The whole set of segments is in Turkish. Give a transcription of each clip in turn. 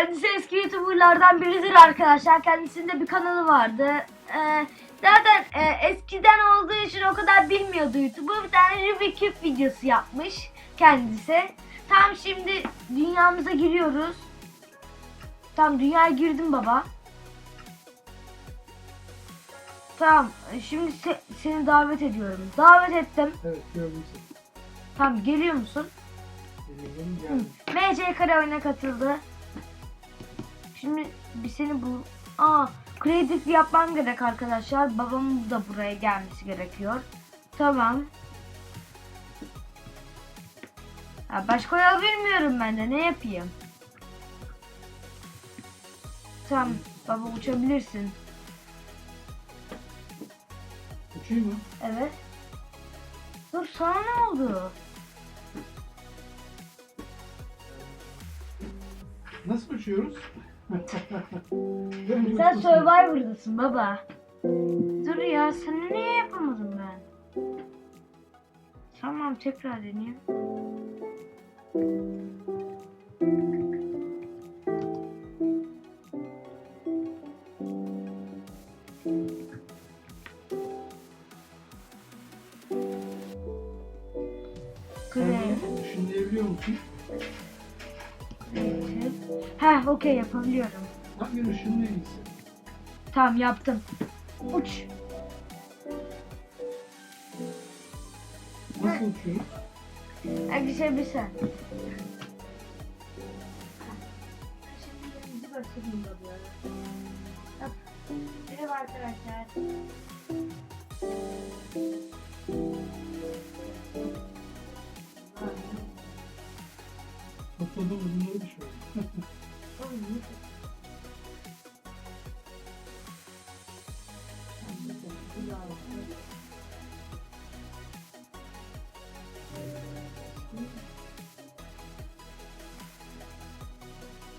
Kendisi eski YouTuber'lardan biridir arkadaşlar. Kendisinde bir kanalı vardı. Ee, zaten e, eskiden olduğu için o kadar bilmiyordu YouTube'u. Bir tane Rubik Cube videosu yapmış kendisi. Tam şimdi dünyamıza giriyoruz. Tam dünyaya girdim baba. Tamam şimdi se- seni davet ediyorum. Davet ettim. Evet gördüm seni. Tamam geliyor musun? Geliyorum geldim. MC kare oyuna katıldı. Şimdi bir seni bu... Aa, kreatif yapmam gerek arkadaşlar. Babamın da buraya gelmesi gerekiyor. Tamam. Ha, başka yol bilmiyorum ben de. Ne yapayım? Tamam. Baba uçabilirsin. Uçayım mı? Evet. Dur sana ne oldu? Nasıl uçuyoruz? Sen Survivor'dasın baba. Dur ya sana niye yapamadım ben? Tamam tekrar deneyeyim. Great. Düşünebiliyor musun? Creative. Heh okey yapabiliyorum. Hangi ışığın en iyisi? Tamam yaptım. Uç. Nasıl uçuyoruz? Hadi şey bir sen. Merhaba arkadaşlar. Topladım bunları düşüyor.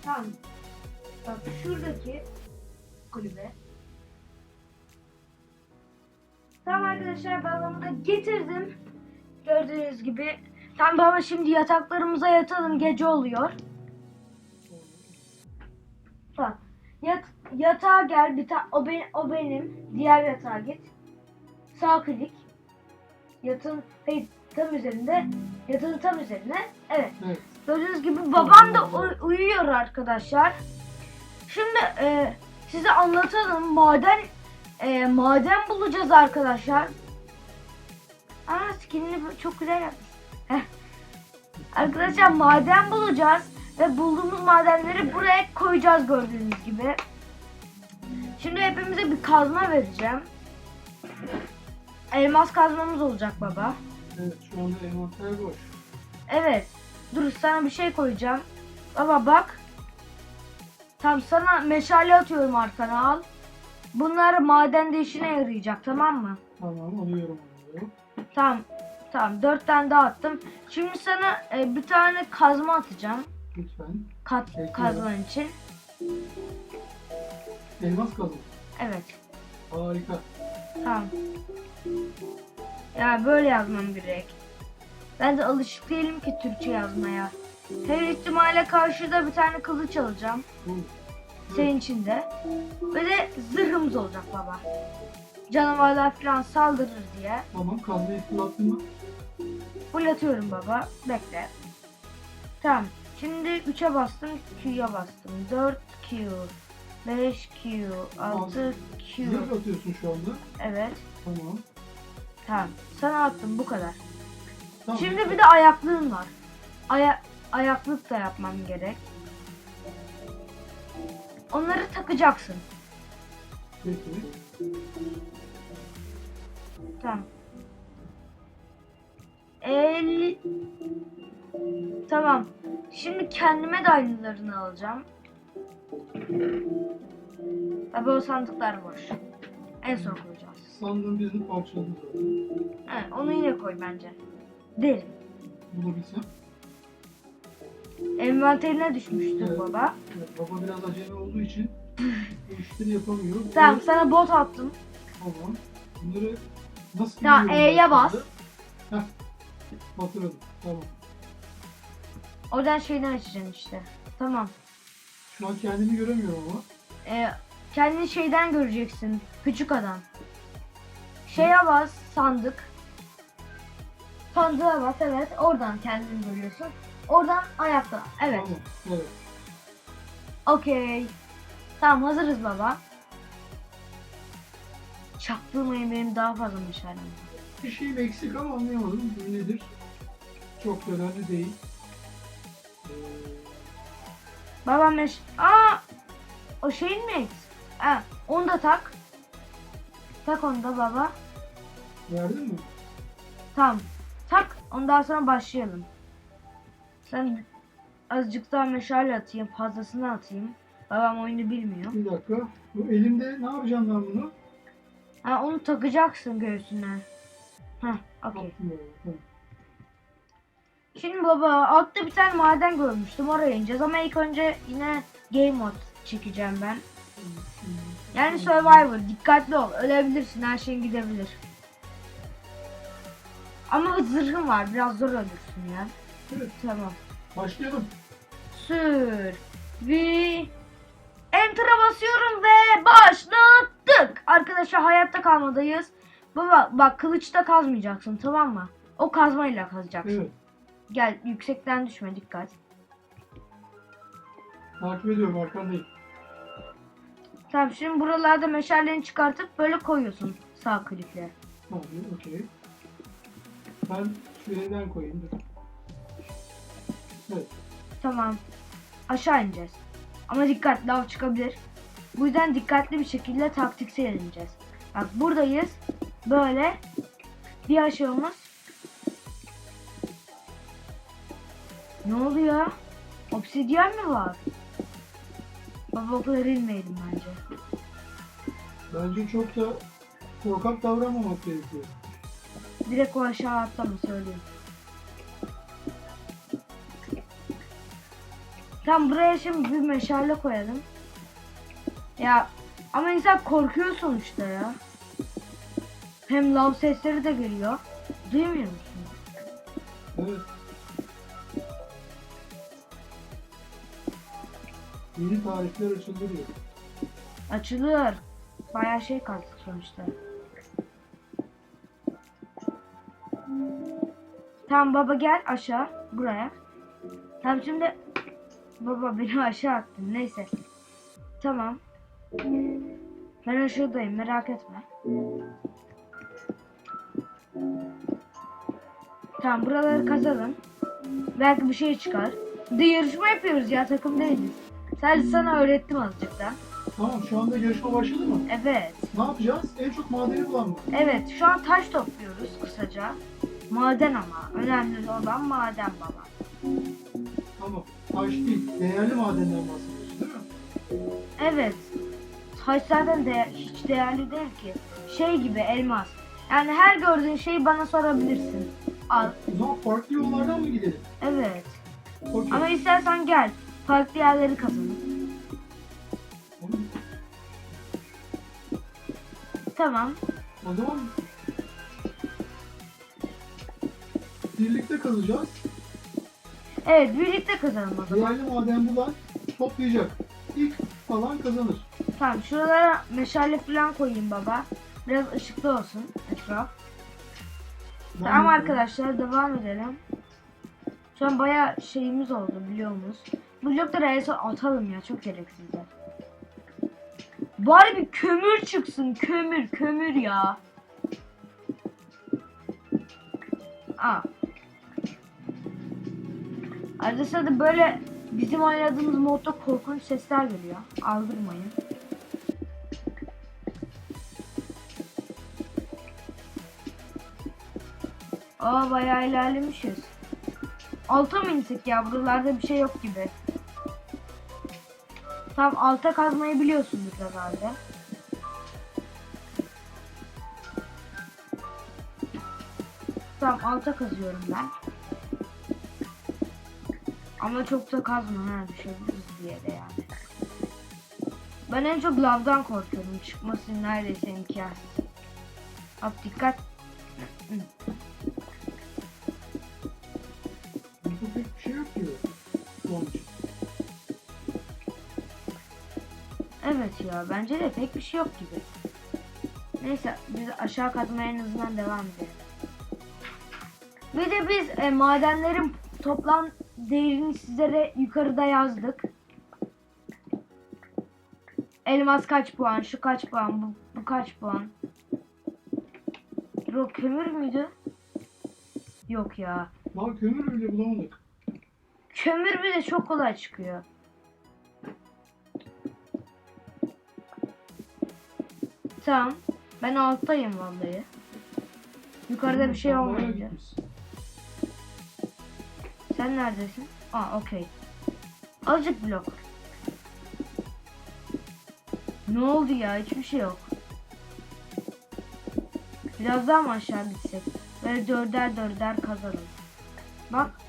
Tamam. Bak şuradaki kulübe. Tamam arkadaşlar babamı da getirdim. Gördüğünüz gibi. Tamam baba şimdi yataklarımıza yatalım. Gece oluyor. Tamam. Yat, yatağa gel. Bir ta- o, benim, o benim. Diğer yatağa git. Sağ klik. Yatın hayır, tam üzerinde. Yatağın tam üzerine. Evet. Evet. Gördüğünüz gibi babam da uy- uyuyor arkadaşlar. Şimdi e, size anlatalım. Maden e, maden bulacağız arkadaşlar. Aa skinini çok güzel yapmış. Arkadaşlar maden bulacağız ve bulduğumuz madenleri buraya koyacağız gördüğünüz gibi. Şimdi hepimize bir kazma vereceğim. Elmas kazmamız olacak baba. Evet şu anda envanter boş. Evet. Dur sana bir şey koyacağım. Baba bak. Tamam sana meşale atıyorum arkana al. Bunlar madende işine yarayacak tamam mı? Tamam alıyorum onları. Tamam. Tamam dört tane daha attım. Şimdi sana e, bir tane kazma atacağım. Lütfen. Kat, Bekliyorum. kazman için. Elmas kazın. Evet. Harika. Tamam. Ya böyle yazmam gerek. Ben de alışık değilim ki Türkçe yazmaya. Her ihtimale karşı da bir tane kılıç alacağım. Bu. Senin için de. Ve de zırhımız olacak baba. Canavarlar falan saldırır diye. Tamam kazmayı fırlattın mı? Fırlatıyorum baba. Bekle. Tamam. Şimdi 3'e bastım. Q'ya bastım. 4Q. 5Q. 6Q. Zırh atıyorsun şu anda. Evet. Tamam. Tamam. Sana attım bu kadar. Tamam. Şimdi bir de ayaklığın var. Aya ayaklık da yapmam gerek. Onları takacaksın. Peki. Tamam. El... Tamam. Şimdi kendime de aynılarını alacağım. Tabii o sandıklar boş. En son koyacağız. Sandığın birini parçaladım. Evet, onu yine koy bence. Derin. Bulabilsem. Envanterine düşmüştür Evet. baba. Evet, baba biraz acemi olduğu için bu işleri yapamıyor. Tamam Evet, sana bot attım. Tamam. Bunları nasıl Tamam, biliyorum E'ye ben bas. şimdi? Heh. Tamam. Oradan şeyden açacaksın işte. Tamam. Şu an kendimi göremiyorum ama. Ee, kendini şeyden göreceksin. Küçük adam. Şeye bas sandık. Sandığa bas evet. Oradan kendini görüyorsun. Oradan ayakta. Evet. Tamam. Evet. Okey. Tamam hazırız baba. Çaktırmayın benim daha fazla meşalem var. Bir şeyim eksik ama anlayamadım. Bu nedir? Çok da önemli değil. Babam meş... Aa! O şeyin mi? Ha, onu da tak. Tak onu da baba. verdin mi? Tamam. Tak. Ondan sonra başlayalım. Sen azıcık daha meşale atayım. Fazlasını atayım. Babam oyunu bilmiyor. Bir dakika. Bu elimde ne yapacağım ben bunu? Ha, onu takacaksın göğsüne. Heh, okey. Tamam. Şimdi baba altta bir tane maden görmüştüm. Oraya ineceğiz ama ilk önce yine game mode çekeceğim ben. Yani Survivor dikkatli ol. Ölebilirsin her şeyin gidebilir. Ama zırhım var biraz zor ölürsün ya. Evet. Tamam. Başlayalım. Sür. Ve Enter'a basıyorum ve başlattık. Arkadaşlar hayatta kalmadayız. Baba bak kılıçta kazmayacaksın tamam mı? O kazmayla kazacaksın. Evet. Gel yüksekten düşme dikkat. Takip ediyorum arkandayım. Tamam şimdi buralarda meşaleni çıkartıp böyle koyuyorsun sağ klikle. Tamam. Okey. Ben şuradan koyayım. Dur. Evet. Tamam. Aşağı ineceğiz. Ama dikkat lav çıkabilir. Bu yüzden dikkatli bir şekilde taktiksel ineceğiz. Bak buradayız. Böyle bir aşağımız. Ne oluyor? Obsidyen mi var? Baba o kadar inmeyelim bence. Bence çok da korkak davranmamak gerekiyor. Direkt o aşağı atlama söyleyeyim. Tam buraya şimdi bir meşale koyalım. Ya ama insan korkuyor sonuçta ya. Hem lav sesleri de geliyor. Duymuyor musun? Evet. Yeni tarifler açıldırıyor. Açılır. Bayağı şey kaldık sonuçta. Tamam baba gel aşağı buraya. Tamam şimdi baba beni aşağı attın neyse. Tamam. Ben aşağıdayım merak etme. Tamam buraları kazalım. Belki bir şey çıkar. Bir de yarışma yapıyoruz ya takım değiliz. Sadece sana öğrettim azıcık da. Tamam şu anda yarışma başladı mı? Evet. Ne yapacağız? En çok madeni bulan mı? Evet, şu an taş topluyoruz kısaca. Maden ama. Önemli olan maden baba. Tamam. Taş değil. Değerli madenden bahsediyorsun değil mi? Evet. Taş zaten de hiç değerli değil ki. Şey gibi elmas. Yani her gördüğün şeyi bana sorabilirsin. Al. O zaman farklı yollardan mı gidelim? Evet. Okey. Ama istersen gel. Farklı yerleri kazanın. Tamam. Tamam. O zaman birlikte kazacağız. Evet, birlikte kazanalım o zaman. Değerli maden bulan toplayacak. İlk falan kazanır. Tamam, şuralara meşale falan koyayım baba. Biraz ışıklı olsun etraf. Tamam de- arkadaşlar devam edelim. Şu an bayağı şeyimiz oldu biliyor musunuz? Blokları en son atalım ya çok gereksizler. Bari bir kömür çıksın kömür kömür ya. Aa. Arada sırada böyle bizim oynadığımız modda korkunç sesler geliyor. Aldırmayın. Aa bayağı ilerlemişiz. Alta mı insek ya? Buralarda bir şey yok gibi. Tam alta kazmayı biliyorsunuz herhalde. Tamam alta kazıyorum ben. Ama çok da kazma ha düşebiliriz diye de yani. Ben en çok lavdan korkuyorum. Çıkması neredeyse imkansız. Hop dikkat. Ya bence de pek bir şey yok gibi. Neyse biz aşağı kazmaya en azından devam edelim. Bir de biz e, madenlerin toplam değerini sizlere yukarıda yazdık. Elmas kaç puan, şu kaç puan, bu, bu kaç puan. Yok kömür müydü? Yok ya. Daha kömür bile bulamadık. Kömür bir de çok kolay çıkıyor. Tamam. Ben alttayım vallahi. Yukarıda bir şey gitmişsin. Sen neredesin? Aa okey. Azıcık blok. Ne oldu ya? Hiçbir şey yok. Biraz daha mı aşağı gitsek? Böyle dörder dörder kazalım. Bak.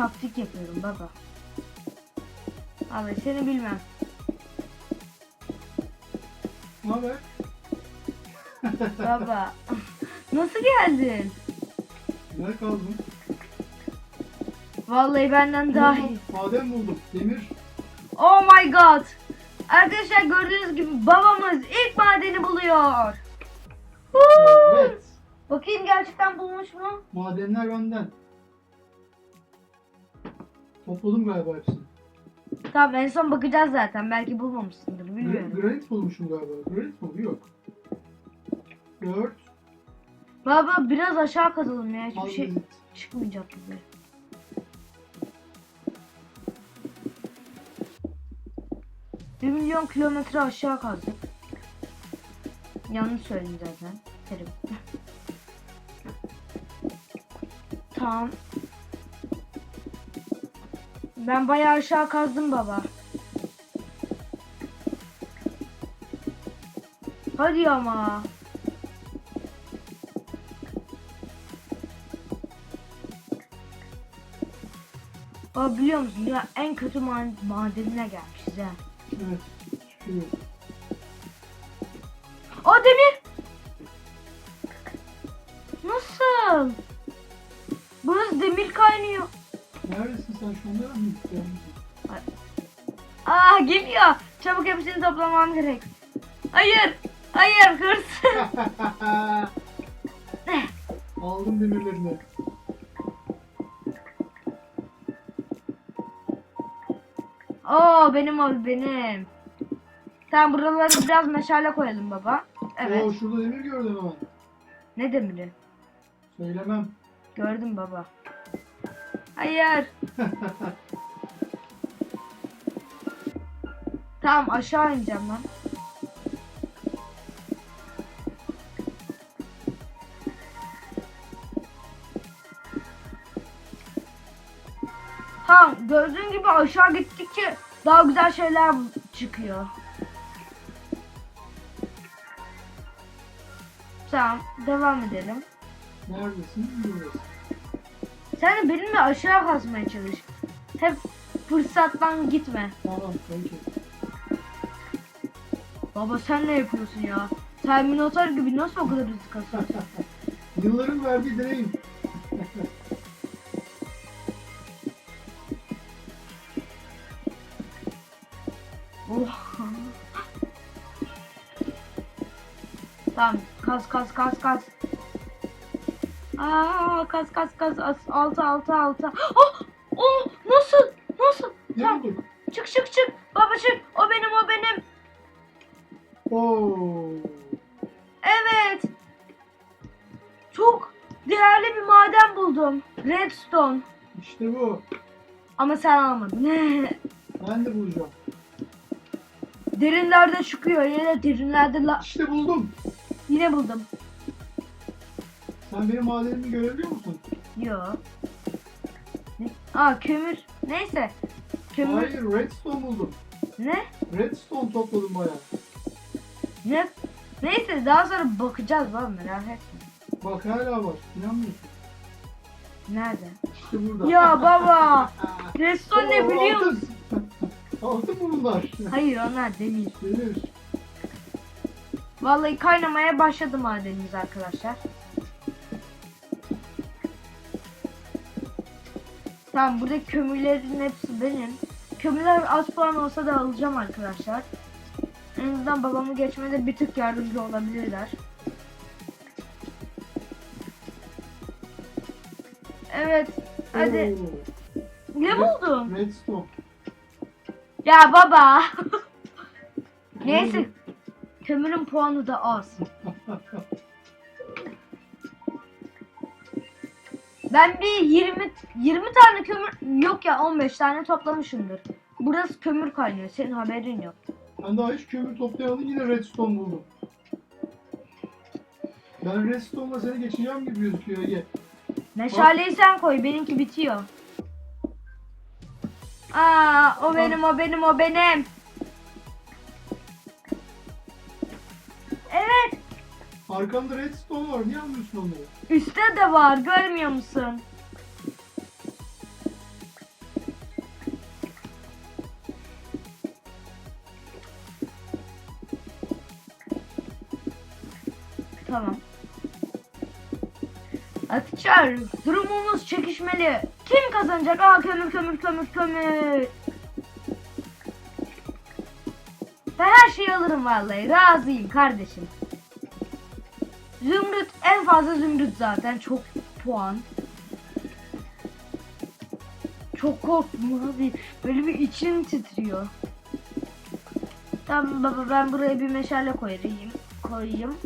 Taktik yapıyorum baba. Abi seni bilmem. Ne haber? Baba. Nasıl geldin? Nerede kaldın? Vallahi benden daha iyi. Maden buldum. Demir. Oh my god. Arkadaşlar gördüğünüz gibi babamız ilk madeni buluyor. Evet. Bakayım gerçekten bulmuş mu? Madenler benden. Topladım galiba hepsini. Tamam en son bakacağız zaten. Belki bulmamışsındır bilmiyorum. granit bulmuşum galiba. Granit mi? Yok. 4. Baba biraz aşağı kazalım ya. Hiçbir şey çıkmayacak gibi. Bir milyon kilometre aşağı kazdık. Yanlış söyledim zaten. Terim. tamam. Ben bayağı aşağı kazdım baba. Hadi ama. Baba biliyor musun ya en kötü ma- madenine gelmişiz ha. Evet. Yok. O demir. Nasıl? Burası demir kaynıyor. Neredesin sen şu anda? Gelmişsin. Aa geliyor. Çabuk hepsini toplamam gerek. Hayır. Hayır hırs. Aldım demirlerini. Oo benim o benim. Tamam buraları biraz meşale koyalım baba. Evet. Oo şurada demir gördüm hemen. Ne demiri? Söylemem. Gördüm baba. Hayır. Tamam aşağı ineceğim lan. Tamam gördüğün gibi aşağı gittikçe daha güzel şeyler çıkıyor. Tamam devam edelim. Neredesin? Buradasın. Sen de benimle aşağı kazmaya çalış. Hep fırsattan gitme. Tamam peki. Baba sen ne yapıyorsun ya? Terminator gibi nasıl o kadar hızlı kasıyorsun? Yılların verdiği deneyim. oh. Tamam kaz kaz kaz kaz. Aa kaz kaz kaz As- altı altı altı. Oh, oh nasıl nasıl? Tamam. Çık çık çık. Baba çık. O benim o benim. Oo. Evet. Çok değerli bir maden buldum. Redstone. İşte bu. Ama sen almadın. Ben de bulacağım. derinlerde çıkıyor. Yine derinlerde la... İşte buldum. Yine buldum. Sen benim madenimi görebiliyor musun? Yo. Aa kömür. Neyse. Kömür. Hayır, redstone buldum. Ne? Redstone topladım bayağı. Ne? Neyse daha sonra bakacağız baba merak etme. Bak hala var. İnanmıyorsun. Nerede? İşte burada. Ya baba. Redstone ne Oo, biliyor altın. musun? Altın mı bunlar? Hayır onlar demir. Demir. Vallahi kaynamaya başladı madenimiz arkadaşlar. Tamam burada kömürlerin hepsi benim. Kömürler az puan olsa da alacağım arkadaşlar. En azından babamı geçmede bir tık yardımcı olabilirler. Evet. Hadi. Oo, Ne buldun? Redstone. Ya baba. Neyse. Kömürün puanı da az. Ben bir 20 20 tane kömür yok ya 15 tane toplamışımdır. Burası kömür kaynıyor. Senin haberin yok. Ben daha hiç kömür toplayamadım yine redstone buldum. Ben redstone'la seni geçeceğim gibi gözüküyor Ege. Meşaleyi sen koy. Benimki bitiyor. Aa, o benim, o benim, o benim. Arkanda redstone var. Niye almıyorsun onları? üstte de var. Görmüyor musun? Tamam. Arkadaşlar durumumuz çekişmeli. Kim kazanacak? Aa kömür kömür kömür kömür. Ben her şeyi alırım vallahi. Razıyım kardeşim. Fazla zümrüt zaten. Çok puan. Çok korktum abi. Böyle bir içim titriyor. Tamam baba ben buraya bir meşale koyayım. Koyayım.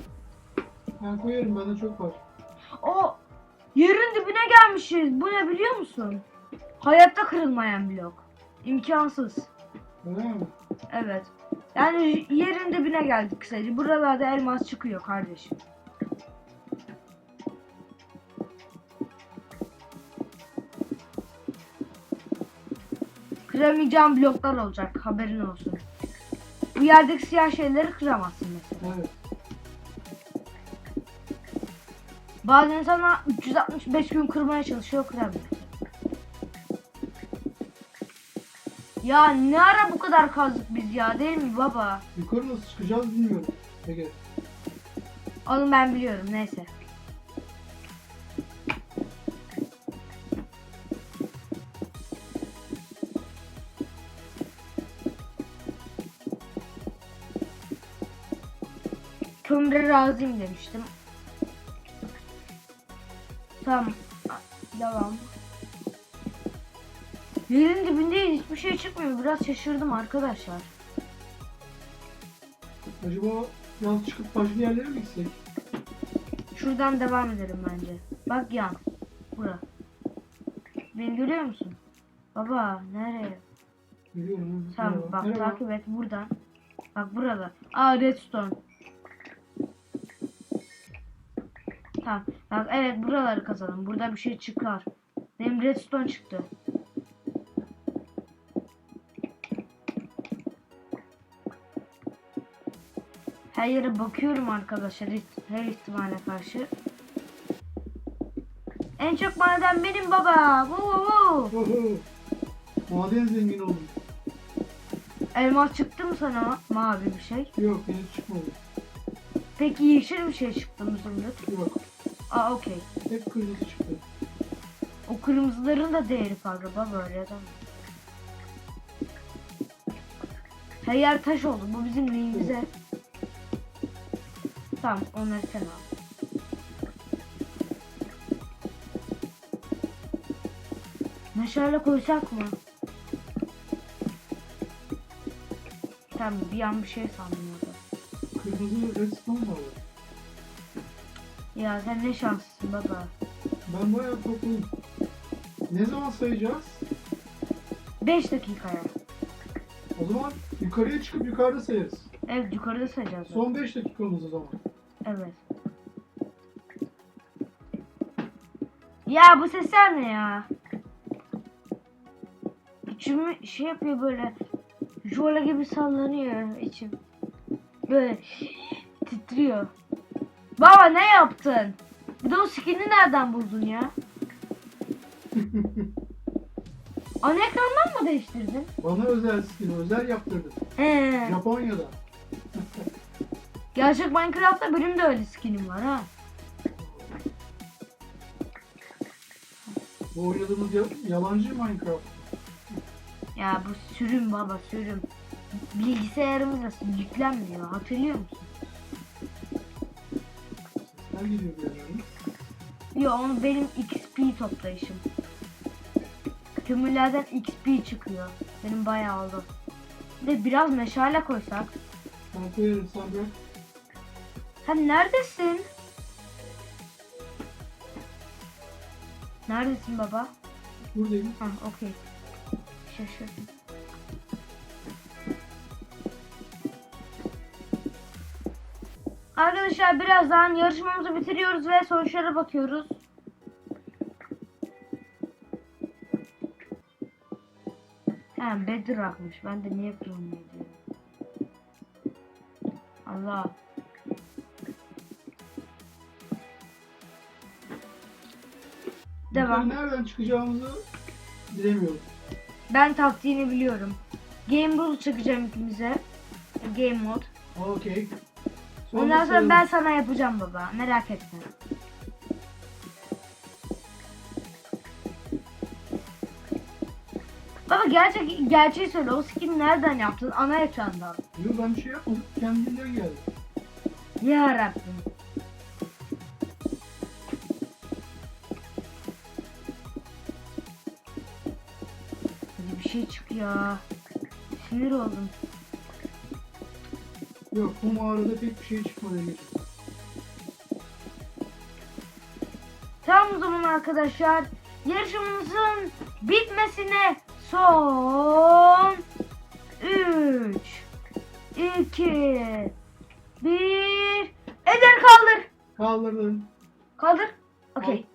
Ben koyarım bende çok var. O yerin dibine gelmişiz. Bu ne biliyor musun? Hayatta kırılmayan blok. İmkansız. Öyle mi? Evet. Yani yerin dibine geldik kısaca. Buralarda elmas çıkıyor kardeşim. Kıramayacağım bloklar olacak. Haberin olsun. Bu yerdeki siyah şeyleri kıramazsın mesela. Evet. Bazen sana 365 gün kırmaya çalışıyor kıramıyor. Ya ne ara bu kadar kazdık biz ya değil mi baba? Yukarı nasıl çıkacağız bilmiyorum. Ege. Oğlum ben biliyorum neyse. Kömüre razıyım demiştim. Tamam. Devam. Yerin dibinde hiçbir şey çıkmıyor. Biraz şaşırdım arkadaşlar. Acaba biraz çıkıp başka yerlere mi gitsek? Şuradan devam edelim bence. Bak yan. Bura. Beni görüyor musun? Baba nereye? Biliyorum. Tamam bak Merhaba. takip et buradan. Bak burada. Aa redstone. Tamam. Bak evet buraları kazalım. Burada bir şey çıkar. Benim redstone çıktı. Her yere bakıyorum arkadaşlar her ihtimale karşı. En çok maden benim baba. Maden zengin oldum. Elmas çıktı mı sana mavi bir şey? Yok henüz çıkmadı. Peki yeşil bir şey çıktı mı zümrüt? Yok. Aa okey. Hep kırmızı çıktı. O kırmızıların da değeri fazla böyle adam. Her yer taş oldu. Bu bizim neyimize? Tamam onları sen al. Meşale koysak mı? Tamam bir an bir şey sandım orada. Kırmızı redstone var. Ya sen ne şanslısın baba. Ben bayağı topladım. Ne zaman sayacağız? 5 dakikaya. O zaman yukarıya çıkıp yukarıda sayarız. Evet yukarıda sayacağız. Son 5 dakikamız o zaman. Evet. Ya bu sesler ne ya? İçimi şey yapıyor böyle. Jola gibi sallanıyor içim. Böyle titriyor. Baba ne yaptın? Bir de o skin'i nereden buldun ya? Ana ekrandan mı değiştirdin? Bana özel skin, özel yaptırdım. He. Japonya'da. Gerçek Minecraft'ta benim de öyle skinim var ha. Bu oynadığımız ya- yalancı Minecraft. Ya bu sürüm baba sürüm. Bilgisayarımıza yüklenmiyor. Hatırlıyor musun? Sesler geliyor yerlerden. Yo onu benim XP toplayışım. Kömürlerden XP çıkıyor. Benim bayağı oldu. Bir de biraz meşale koysak. Ben koyarım sen bırak. Sen neredesin? Neredesin baba? Buradayım. Ha okey. Şaşırdım. Arkadaşlar birazdan yarışmamızı bitiriyoruz ve sonuçlara bakıyoruz. Ha Bedrock'mış. Ben de niye diyorum. Allah. Devam. Nereden çıkacağımızı bilemiyoruz. Ben taktiğini biliyorum. Game rule çekeceğim ikimize. Game mod. Okey. Ondan sonra ben sana yapacağım baba. Merak etme. Baba gerçek gerçeği söyle. O skin nereden yaptın? Ana ekrandan. Yok ben bir şey yapmadım. Kendinden geldi. Ya Rabbim. Bir şey çık ya. Sinir oldum. Yok bu mağarada pek bir şey çıkmadı henüz. Tamam o zaman arkadaşlar. Yarışmamızın bitmesine son 3 2 1 Eder kaldır. Kaldırdım. Kaldır. Okey.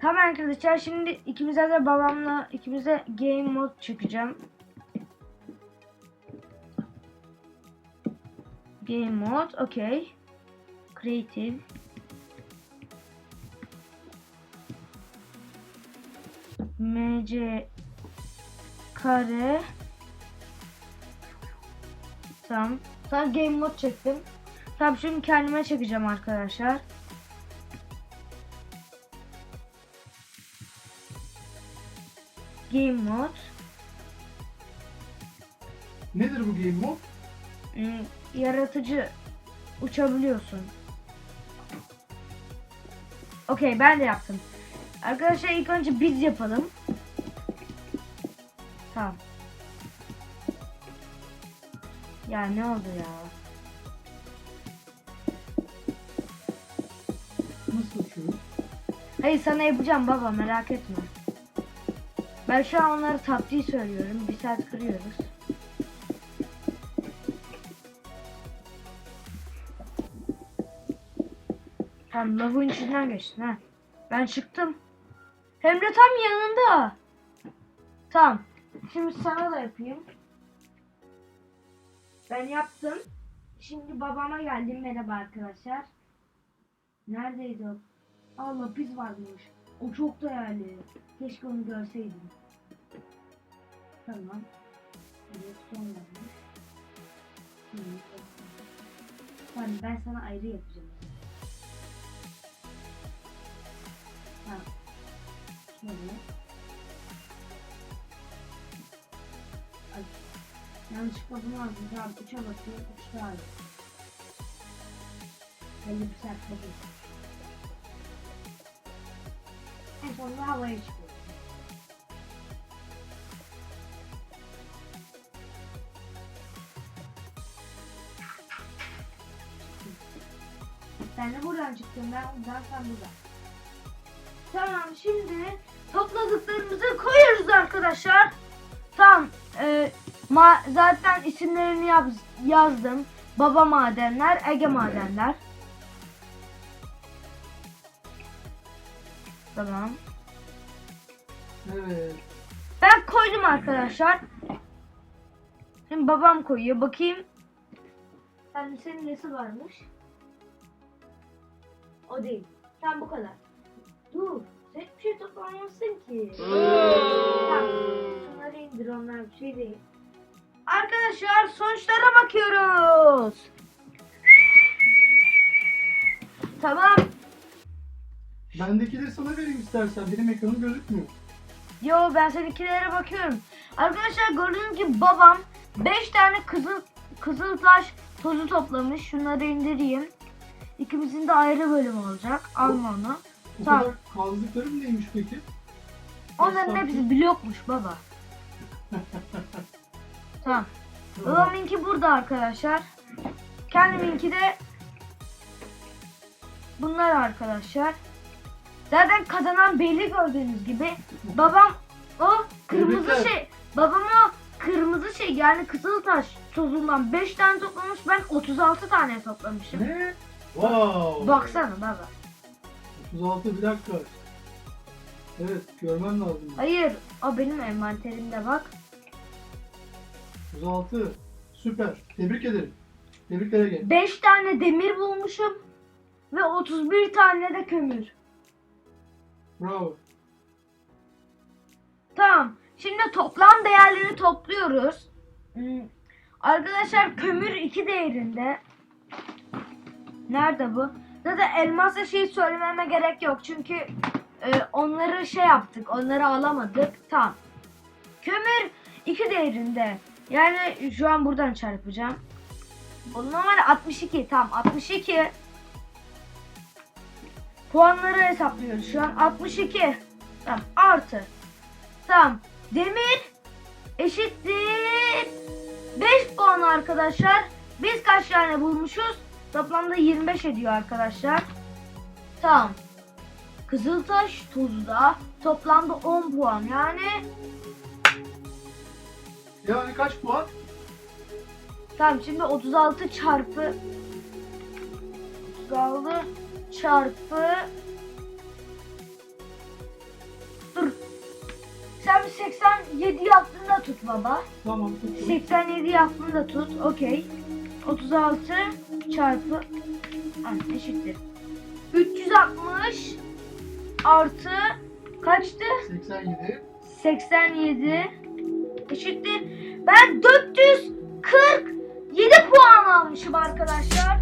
Tamam arkadaşlar şimdi ikimize de babamla ikimize game mod çekeceğim. Game mod okey. Creative. MC kare Tamam. Tamam game mod çektim. Tamam şimdi kendime çekeceğim arkadaşlar. Game mod. Nedir bu game mod? Hmm, yaratıcı uçabiliyorsun. Okey ben de yaptım. Arkadaşlar ilk önce biz yapalım. Tamam. Ya ne oldu ya? Nasıl uçuyor? Hayır sana yapacağım baba merak etme. Ben şu an onları taktiği söylüyorum. Bir saat kırıyoruz. Tamam lavın içinden geçtin ha. Ben çıktım. Hem de tam yanında. Tamam. Şimdi sana da yapayım. Ben yaptım. Şimdi babama geldim. Merhaba arkadaşlar. Neredeydi o? Aa lapis varmış. O çok değerli. Keşke onu görseydim. Tamam. Redstone varmış. Hı, Tamam ben sana ayrı yapacağım. Ay. Yanlışlıkla bunu aldım. Tamam uça bakayım. Uçta aldım. Belli bir saatte değil. En sonunda havaya çıkıyor. Buradan çıktım. Ben buradan. Tamam şimdi topladıklarımızı koyuyoruz arkadaşlar. Tamam. E, ma zaten isimlerini yaz yazdım. Baba madenler, Ege madenler. Tamam. Evet. Ben koydum arkadaşlar. Şimdi babam koyuyor. Bakayım. Yani senin nesi varmış? O değil. Sen bu kadar. Dur. Sen hiçbir şey toplamamışsın ki. tamam. Şunları indir onlar bir şey değil. arkadaşlar sonuçlara bakıyoruz. Tamam. Bendekileri sana vereyim istersen. Benim ekranım gözükmüyor. Yo ben seninkilere bakıyorum. Arkadaşlar gördüğünüz gibi babam 5 tane kızıl kızıl taş tozu toplamış. Şunları indireyim. İkimizin de ayrı bölüm olacak. Alma onu. Bu Tamam. kadar neymiş peki? Onların Kaç hepsi blokmuş baba. Tamam. Babamınki burada arkadaşlar. Kendiminki de bunlar arkadaşlar. Zaten kazanan belli gördüğünüz gibi. Babam o kırmızı Tebrikler. şey. Babam o kırmızı şey yani kızıltaş tozundan 5 tane toplamış. Ben 36 tane toplamışım. Ne? Wow. Baksana baba. 36 bir dakika. Evet görmen lazım. Hayır o benim envanterimde bak. 36. Süper. Tebrik ederim. Tebriklere gel. 5 tane demir bulmuşum. Ve 31 tane de kömür. Bravo. Tamam. Şimdi toplam değerleri topluyoruz. Hmm, Arkadaşlar kömür 2 değerinde. Nerede bu? Zaten elmasla şey söylememe gerek yok. Çünkü e, onları şey yaptık. Onları alamadık. Tamam. Kömür 2 değerinde. Yani şu an buradan çarpacağım. O normal 62. Tamam 62. Puanları hesaplıyoruz. Şu an 62. Tamam artı. Tamam. Demir eşittir 5 puan arkadaşlar. Biz kaç tane bulmuşuz? Toplamda 25 ediyor arkadaşlar. Tamam. Kızıltaş tozu da toplamda 10 puan. Yani Yani kaç puan? tamam şimdi 36 çarpı 36 çarpı Dur. Sen bir 87 yaptığında tut baba. Tamam tuttum. 87 yaptığında tut. Okey. 36 çarpı ah, eşittir. 360 artı kaçtı? 87. 87 eşittir. Ben 447 puan almışım arkadaşlar.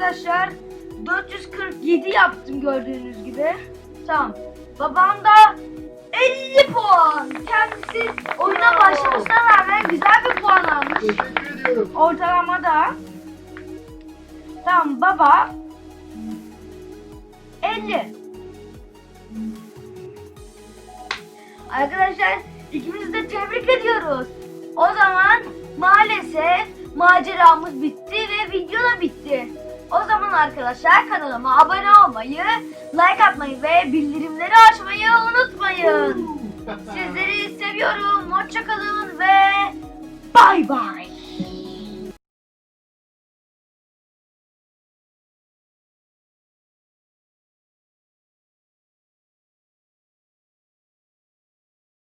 Arkadaşlar 447 yaptım gördüğünüz gibi. Tamam. Babam da 50 puan. Kendisi oyuna başlamasına rağmen güzel bir puan almış. Teşekkür ediyorum. Ortalamada. Tamam baba 50. Arkadaşlar ikimizi de tebrik ediyoruz. O zaman maalesef maceramız bitti ve video da bitti. O zaman arkadaşlar kanalıma abone olmayı, like atmayı ve bildirimleri açmayı unutmayın. Sizleri seviyorum. Hoşçakalın ve bay bay.